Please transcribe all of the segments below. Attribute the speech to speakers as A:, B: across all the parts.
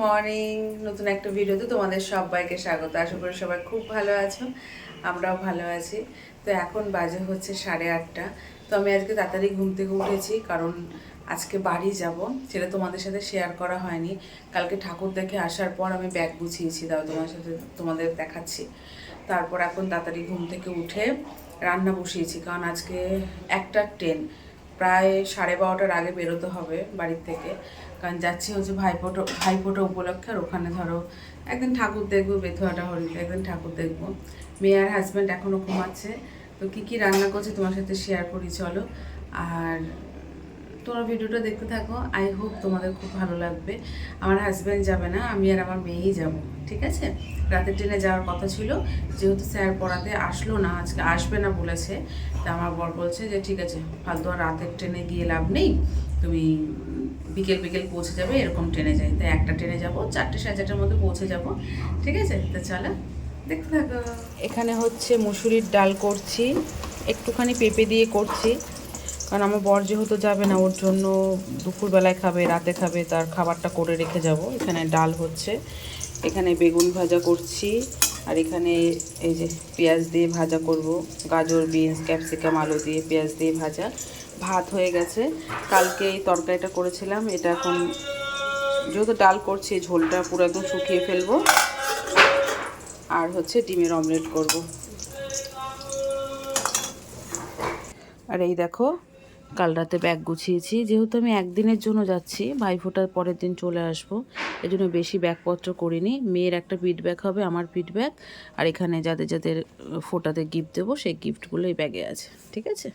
A: Morning নতুন একটা ভিডিওতে তোমাদের সবাইকে স্বাগত। আশা করি সবাই খুব ভালো আছো, আমরাও ভালো আছি। তো এখন বাজে হচ্ছে সাড়ে আটটা। তো আমি আজকে তাড়াতাড়ি ঘুম থেকে উঠেছি, কারণ আজকে বাড়ি যাব, সেটা তোমাদের সাথে শেয়ার করা হয়নি। কালকে ঠাকুর দেখে আসার পর আমি ব্যাগ গুছিয়েছি দাও তোমার সাথে তোমাদের দেখাচ্ছি। তারপর এখন তাড়াতাড়ি ঘুম থেকে উঠে রান্না বসিয়েছি, কারণ আজকে একটা ট্রেন প্রায় সাড়ে বারোটার আগে বেরোতে হবে বাড়ির থেকে। কারণ যাচ্ছি হচ্ছে ভাইফোঁটো ভাইফোঁটো উপলক্ষে আর ওখানে ধরো একদিন ঠাকুর দেখব, বেথুয়াটা হরিতে একদিন ঠাকুর দেখব। মেয়ে আর হাজব্যান্ড এখনও ঘুমাচ্ছে। তো কী কী রান্না করছে তোমার সাথে শেয়ার করি, চলো। আর তোমরা ভিডিওটা দেখতে থাকো। আই হোপ তোমাদের খুব ভালো লাগবে। আমার হাজব্যান্ড যাবে না, আমি আর আমার মেয়েই যাব, ঠিক আছে? রাতের ট্রেনে যাওয়ার কথা ছিল, যেহেতু স্যার পড়াতে আসলো না, আজকে আসবে না বলেছে। তা আমার বর বলছে যে, ঠিক আছে, ফালতু আর রাতের ট্রেনে গিয়ে লাভ নেই। তুমি বিকেল বিকেল পৌঁছে যাবে, এরকম ট্রেনে যাই। তাই একটা ট্রেনে যাব, চারটে সাড়ে চারটার মধ্যে পৌঁছে যাব। ঠিক আছে? তো চলো, দেখতে থাকো। এখানে হচ্ছে মুসুরির ডাল করছি, একটুখানি পেঁপে দিয়ে করছি। কারণ আমার বর যেহেতু যাবে না, ওর জন্য দুপুরবেলায় খাবে, রাতে খাবে, তার খাবারটা করে রেখে যাব। এখানে ডাল হচ্ছে, এখানে বেগুন ভাজা করছি, আর এখানে এই যে পেঁয়াজ দিয়ে ভাজা করব। গাজর, বিনস, ক্যাপসিকাম, আলু দিয়ে পেঁয়াজ দিয়ে ভাজা। ভাত হয়ে গেছে। কালকে এই তরকারিটা করেছিলাম, এটা এখন যেহেতু ডাল করছি ঝোলটা পুরো একদম শুকিয়ে ফেলব। আর হচ্ছে ডিমের অমলেট করব। আর এই দেখো, কাল রাতে ব্যাগ গুছিয়েছি। যেহেতু আমি একদিনের জন্য যাচ্ছি, ভাইফোঁটার পরের দিন চলে আসব। এই জন্য বেশি ব্যাগপত্র করিনি। মেয়ের একটা ব্যাগ হবে, আমার ব্যাগ। আর এখানে যাদের যাদের ফোটাতে গিফট দেবো, সেই গিফটগুলো এই ব্যাগে আছে। ঠিক আছে?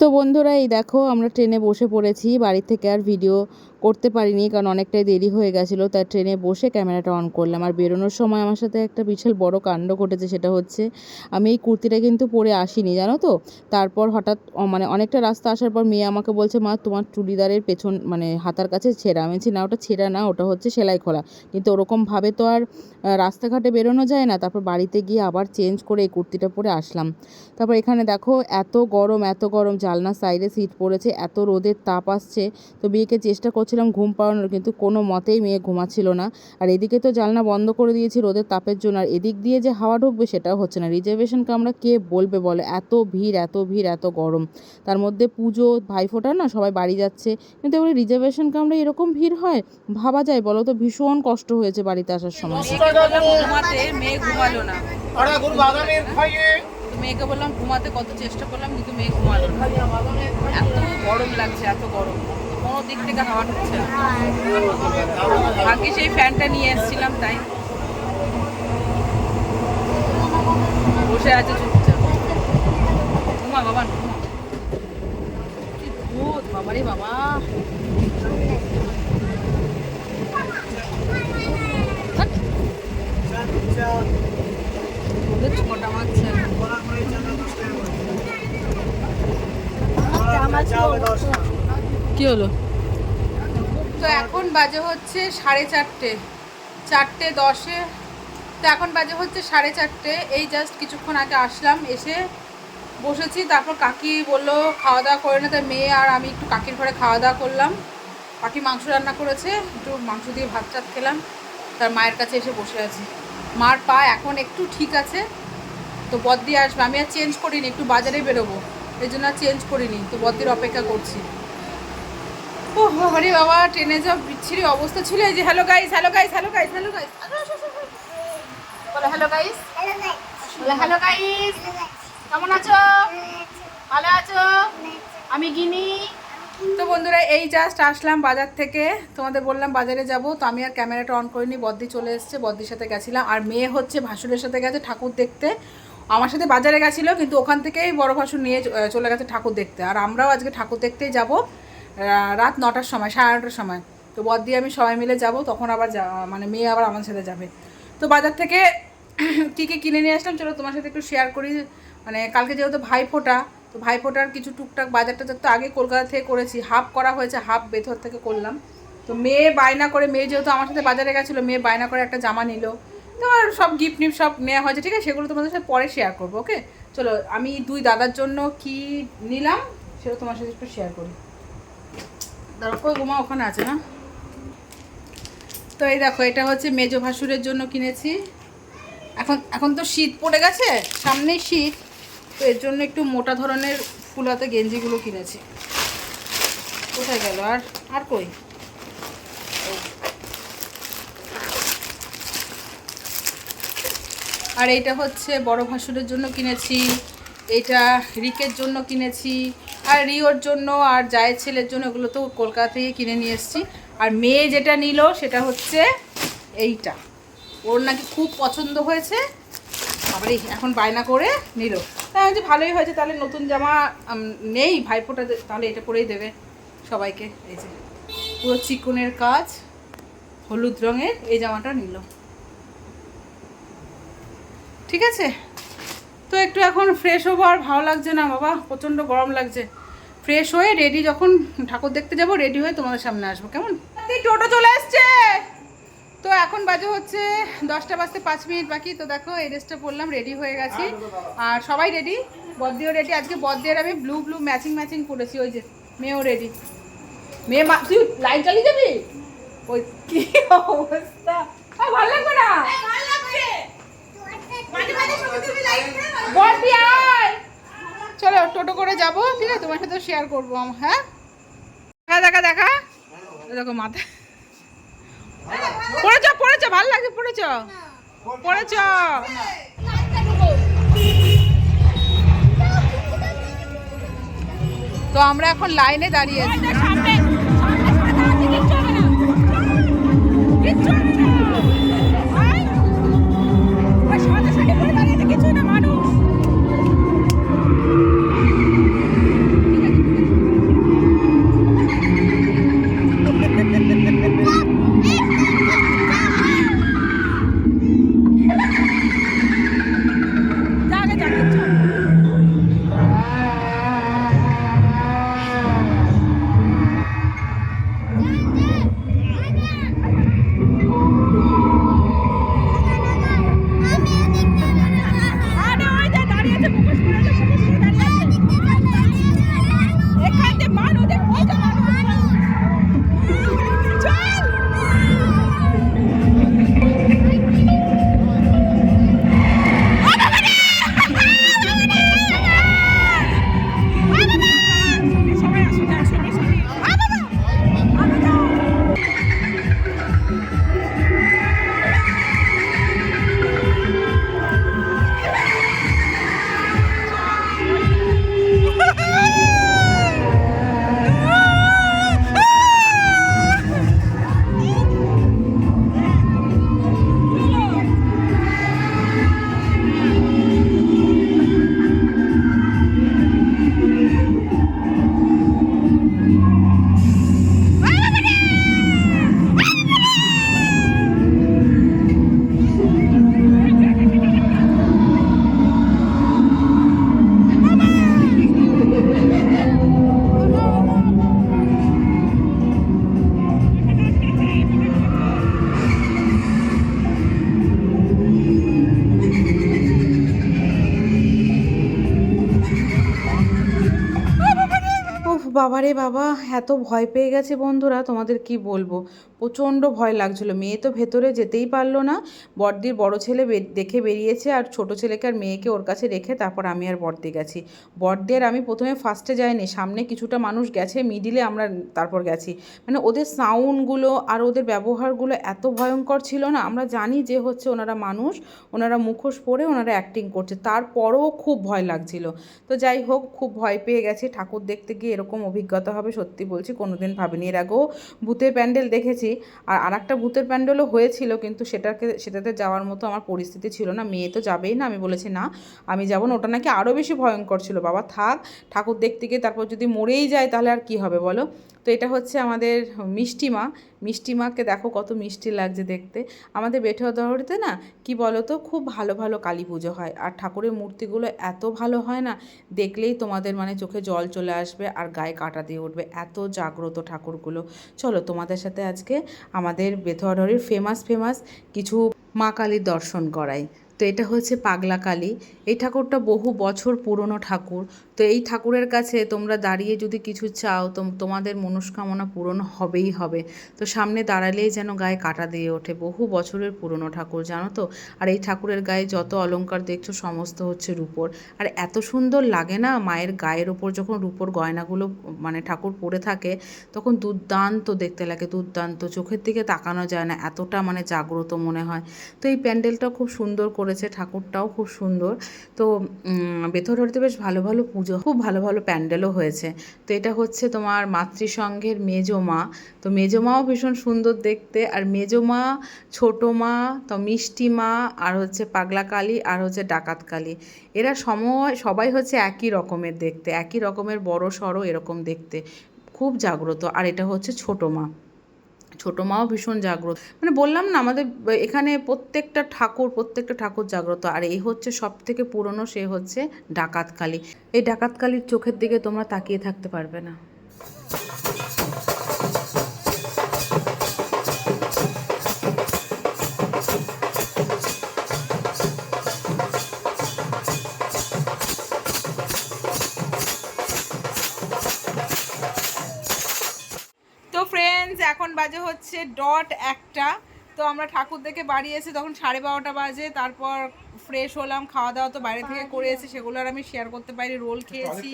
A: তো বন্ধুরা এই দেখো আমরা ট্রেনে বসে পড়েছি। বাড়ি থেকে আর ভিডিও করতে পারিনি, কারণ অনেকটাই দেরি হয়ে গেছিল। তাই ট্রেনে বসে ক্যামেরাটা অন করলাম। আর বেরোনোর সময় আমার সাথে একটা বিশাল বড় কাণ্ড ঘটেছে, সেটা হচ্ছে আমি এই কুর্তিটা কিন্তু পরে আসিনি, জানো তো? তারপর হঠাৎ মানে অনেকটা রাস্তা আসার পর মেয়ে আমাকে বলছে, মা, তোমার চুড়িদারের পেছন মানে হাতার কাছে ছেঁড়া। আমি না, ওটা ছেঁড়া না, ওটা হচ্ছে সেলাই খোলা। কিন্তু ওরকমভাবে তো আর রাস্তাঘাটে বেরোনো যায় না। তারপর বাড়িতে গিয়ে আবার চেঞ্জ করে এই কুর্তিটা পরে আসলাম। তারপর এখানে দেখো, এত গরম এত গরম জালনার সাইডে সিট পড়েছে, এত রোদের তাপ আসছে। তো বিয়েকে চেষ্টা করছিলাম ঘুম পাড়ানোর কিন্তু কোনো মতেই মেয়ে ঘুমাচ্ছিল না। আর এদিকে তো জালনা বন্ধ করে দিয়েছি রোদের তাপের জন্য। আর এদিক দিয়ে যে হাওয়া ঢুকবে সেটাও হচ্ছে না। রিজার্ভেশন কামরা কে বলবে বলো? এত ভিড় এত ভিড় এত গরম। তার মধ্যে পুজো ভাইফোঁটা না সবাই বাড়ি যাচ্ছে। কিন্তু এবারে রিজার্ভেশন কামরা এরকম ভিড় হয়? ভাবা যায় বলো তো? ভীষণ কষ্ট হয়েছে বাড়িতে আসার সময়। মেয়ে ঘুমালো না। মেয়েকে বললাম ঘুমাতে কত চেষ্টা করলাম কিন্তু মেয়ে ঘুমালো না। এত গরম লাগছে এত গরম। কোনো দিক থেকে হাওয়া ঢুকছে। ভাগ্যে সেই ফ্যানটা নিয়ে এসেছিলাম, তাই। বসে আছে চুপচাপ। ঘুমা, বাবা বাবারে বাবা ছোটা মারছে। কি হলো? তো এখন বাজে হচ্ছে সাড়ে চারটে। চারটে দশে। তো এখন বাজে হচ্ছে সাড়ে চারটে। এই জাস্ট কিছুক্ষণ আগে আসলাম, এসে বসেছি। তারপর কাকি বলল, খাওয়া দাওয়া করে না। তাই মেয়ে আর আমি একটু কাকির ঘরে খাওয়া দাওয়া করলাম। কাকি মাংস রান্না করেছে, একটু মাংস দিয়ে ভাত চাত খেলাম। তার মায়ের কাছে এসে বসে আছি। মার পা এখন একটু ঠিক আছে। তো বদ্দি আসবে। আমি আর চেঞ্জ করিনি, একটু বাজারে বেরোবো। এই জন্য আর চেঞ্জ করিনি। তো বদ্দির অপেক্ষা করছি। ও হরে বাবা, ট্রেনে যা বিচ্ছিরি অবস্থা ছিল, এই যে hello guys hello guys hello guys hello guys hello guys hello guys কেমন আছো? ভালো আছো? আমি গিনি। তো বন্ধুরা, এই জাস্ট আসলাম বাজার থেকে। তোমাদের বললাম বাজারে যাব, তো আমি আর ক্যামেরাটা অন করিনি, বদ্দি চলে এসেছে, বদ্দির সাথে গেছিলাম। আর মেয়ে হচ্ছে ভাসুরের সাথে গেছে ঠাকুর দেখতে। আমার সাথে বাজারে গেছিল, কিন্তু ওখান থেকেই বড় ভাসুর নিয়ে চলে গেছে ঠাকুর দেখতে। আর আমরাও আজকে ঠাকুর দেখতেই যাব। রাত নটার সময়, সাড়ে নটার সময়। তো বদ্দি আমি সবাই মিলে যাব, তখন আবার মানে মেয়ে আবার আমার সাথে যাবে। তো বাজার থেকে কী কী কিনে নিয়ে আসলাম চলো তোমার সাথে একটু শেয়ার করি। মানে কালকে যেহেতু ভাই ফোটা তো ভাই ফোটার কিছু টুকটাক বাজারটা তো আগে কলকাতা থেকে করেছি। হাফ করা হয়েছে, হাফ বেথর থেকে করলাম। তো মেয়ে বায়না করে, মেয়ে যেহেতু আমার সাথে বাজারে গেছিল, মেয়ে বায়না করে একটা জামা নিল। তো আর সব গিফট নিফট সব নেওয়া হয়েছে, ঠিক আছে? সেগুলো তোমাদের সাথে পরে শেয়ার করব ওকে চলো, আমি দুই দাদার জন্য কি নিলাম, সেটা তোমার সাথে একটু শেয়ার করি। দাঁড়া ঘুমা ওখানে আছে না? তো এই দেখো, এটা হচ্ছে মেজো ভাসুরের জন্য কিনেছি। এখন এখন তো শীত পড়ে গেছে, সামনেই শীত, তো এর জন্য একটু মোটা ধরনের ফুলাতে গেঞ্জিগুলো কিনেছি। কোথায় গেল? আর আর কই? আর এইটা হচ্ছে বড় ভাসুরের জন্য কিনেছি এটা রিকের জন্য কিনেছি আর রিওর জন্য আর জায়ের ছেলের জন্য এগুলো তো কলকাতা থেকে কিনে নিয়ে এসেছি। আর মেয়ে যেটা নিল সেটা হচ্ছে এইটা। ওর নাকি খুব পছন্দ হয়েছে। আবার এখন বায়না করে নিল। তাই যে ভালোই হয়েছে, তাহলে নতুন জামা নেই, ভাইফোঁটা দে- তাহলে এটা পরেই দেবে সবাইকে। এই যে, পুরো চিকনের কাজ, হলুদ রঙের এই জামাটা নিল। ঠিক আছে? তো একটু এখন ফ্রেশ হব, আর ভালো লাগছে না বাবা, প্রচণ্ড গরম লাগছে। ফ্রেশ হয়ে রেডি যখন ঠাকুর দেখতে যাব রেডি হয়ে তোমাদের সামনে আসব। কেমন? টোটো চলে আসছে! তো এখন বাজে হচ্ছে দশটা বাজতে পাঁচ মিনিট বাকি। তো দেখো, এই ড্রেসটা পরলাম রেডি হয়ে গেছি। আর সবাই রেডি বদ্দিও রেডি আজকে বদ্দির আমি ব্লু ব্লু ম্যাচিং ম্যাচিং পরেছি, ওই যে মেয়েও রেডি মেয়ে মা তুই লাইন চালিয়ে যাবি? ওই কি অবস্থা? ভালো লাগবে না? টোটো করে যাব, ঠিক আছে? তোমার সাথে শেয়ার করব আম- হ্যাঁ? দেখা দেখা। দেখা দেখো মাথা। পড়েছ পড়েছ, ভালো লাগে পড়েছ? পড়েছ? তো আমরা এখন লাইনে দাঁড়িয়ে আছি। উফ বাবারে বাবা, এত ভয় পেয়ে গেছে বন্ধুরা, তোমাদের কি বলব? প্রচণ্ড ভয় লাগছিল। মেয়ে তো ভেতরে যেতেই পারল না। বড়দির বড় ছেলে দেখে বেরিয়েছে আর ছোট ছেলেকে আর মেয়েকে ওর কাছে রেখে তারপর আমি আর বড়দি গেছি। বড়দি আর আমি প্রথমে ফার্স্টে যাইনি। সামনে কিছুটা মানুষ গেছে মিডিলে আমরা তারপর গেছি। মানে ওদের সাউন্ডগুলো আর ওদের ব্যবহারগুলো এত ভয়ঙ্কর ছিল না, আমরা জানি যে হচ্ছে ওনারা মানুষ, ওনারা মুখোশ পরে ওনারা অ্যাক্টিং করছে। তারপরও খুব ভয় লাগছিল। তো যাই হোক, খুব ভয় পেয়ে গেছে। ঠাকুর দেখতে গিয়ে এরকম অভিজ্ঞতা হবে, সত্যি বলছি, কোনোদিন ভাবিনি। এর আগেও ভূতের প্যান্ডেল দেখেছি, আর আর একটা ভূতের প্যান্ডেলও হয়েছিল, কিন্তু সেটাকে, সেটাতে যাওয়ার মতো আমার পরিস্থিতি ছিল না। মেয়ে তো যাবেই না, আমি বলেছি, না, আমি যাব না। ওটা নাকি আরও বেশি ভয়ঙ্কর ছিল। বাবা, থাক, ঠাকুর দেখতে গিয়ে তারপর যদি মরেই যায়, তাহলে আর কি হবে বলো? তো এটা হচ্ছে আমাদের মিষ্টি মা। মিষ্টি মাকে দেখো কত মিষ্টি লাগছে দেখতে। আমাদের বেঠুয়াদহরিতে না, কি বলো তো খুব ভালো ভালো কালী পুজো হয়। আর ঠাকুরের মূর্তিগুলো এত ভালো হয় না, দেখলেই তোমাদের মানে চোখে জল চলে আসবে আর গায়ে কাটা দিয়ে উঠবে। এত জাগ্রত ঠাকুরগুলো। চলো তোমাদের সাথে আজকে আমাদের বেথুয়াডহরির ফেমাস ফেমাস কিছু মা কালীর দর্শন করাই। তো এটা হচ্ছে পাগলা কালী। এই ঠাকুরটা বহু বছর পুরনো ঠাকুর। তো এই ঠাকুরের কাছে তোমরা দাঁড়িয়ে যদি কিছু চাও, তো তোমাদের মনস্কামনা পূরণ হবেই হবে। তো সামনে দাঁড়ালেই যেন গায়ে কাটা দিয়ে ওঠে। বহু বছরের পুরনো ঠাকুর, জানো তো? আর এই ঠাকুরের গায়ে যত অলঙ্কার দেখছ, সমস্ত হচ্ছে রূপোর। আর এত সুন্দর লাগে না মায়ের গায়ের ওপর যখন রূপোর গয়নাগুলো মানে ঠাকুর পরে থাকে, তখন দুর্দান্ত দেখতে লাগে, দুর্দান্ত। চোখের দিকে তাকানো যায় না, এতটা মানে জাগ্রত মনে হয়। তো এই প্যান্ডেলটা খুব সুন্দর করেছে, ঠাকুরটাও খুব সুন্দর। তো বেথরহরিতে বেশ ভালো ভালো পুজো, খুব ভালো ভালো প্যান্ডেলও হয়েছে। তো এটা হচ্ছে তোমার মাতৃসংঘের মেজো মা। তো মেজো মাও ভীষণ সুন্দর দেখতে। আর মেজো মা, ছোটো মা, তো মিষ্টি মা, আর হচ্ছে পাগলা কালী, আর হচ্ছে ডাকাত কালী। এরা সময়, সবাই হচ্ছে একই রকমের দেখতে। একই রকমের বড় সড়ো এরকম দেখতে। খুব জাগ্রত। আর এটা হচ্ছে ছোটো মা। ছোটো মাও ভীষণ জাগ্রত। মানে বললাম না, আমাদের এখানে প্রত্যেকটা ঠাকুর প্রত্যেকটা ঠাকুর জাগ্রত। আর এই হচ্ছে সব থেকে পুরনো, সে হচ্ছে ডাকাতকালী। এই ডাকাতকালীর চোখের দিকে তোমরা তাকিয়ে থাকতে পারবে না। এখন বাজে হচ্ছে ডট একটা। তো আমরা ঠাকুর দেখে বাড়ি এসে তখন সাড়ে বারোটা বাজে তারপর ফ্রেশ হলাম খাওয়া দাওয়া তো বাইরে থেকে করে এসে সেগুলো আর আমি শেয়ার করতে পারি রোল খেয়েছি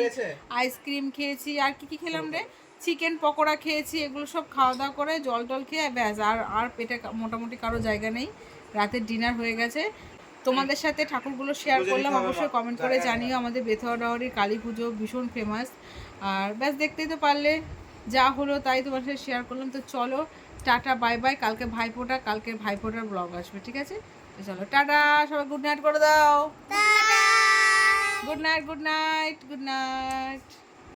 A: আইসক্রিম খেয়েছি আর কি কি খেলাম রে? চিকেন পকোড়া খেয়েছি এগুলো সব খাওয়া দাওয়া করে জল টল খেয়ে ব্যাস আর আর পেটে মোটামুটি কারও জায়গা নেই। রাতের ডিনার হয়ে গেছে। তোমাদের সাথে ঠাকুরগুলো শেয়ার করলাম অবশ্যই কমেন্ট করে জানিও আমাদের বেথুয়া ডাওয়ারির কালী পুজো ভীষণ ফেমাস আর ব্যাস দেখতেই তো পারলে। যা হলো তাই তোমার সাথে শেয়ার করলাম। তো চলো টাটা বাই বাই কালকে ভাইফোঁটা কালকে ভাইফোঁটার ব্লগ আসবে ঠিক আছে? তো চলো টাটা। সবাই গুড নাইট করে দাও। Good night good night good night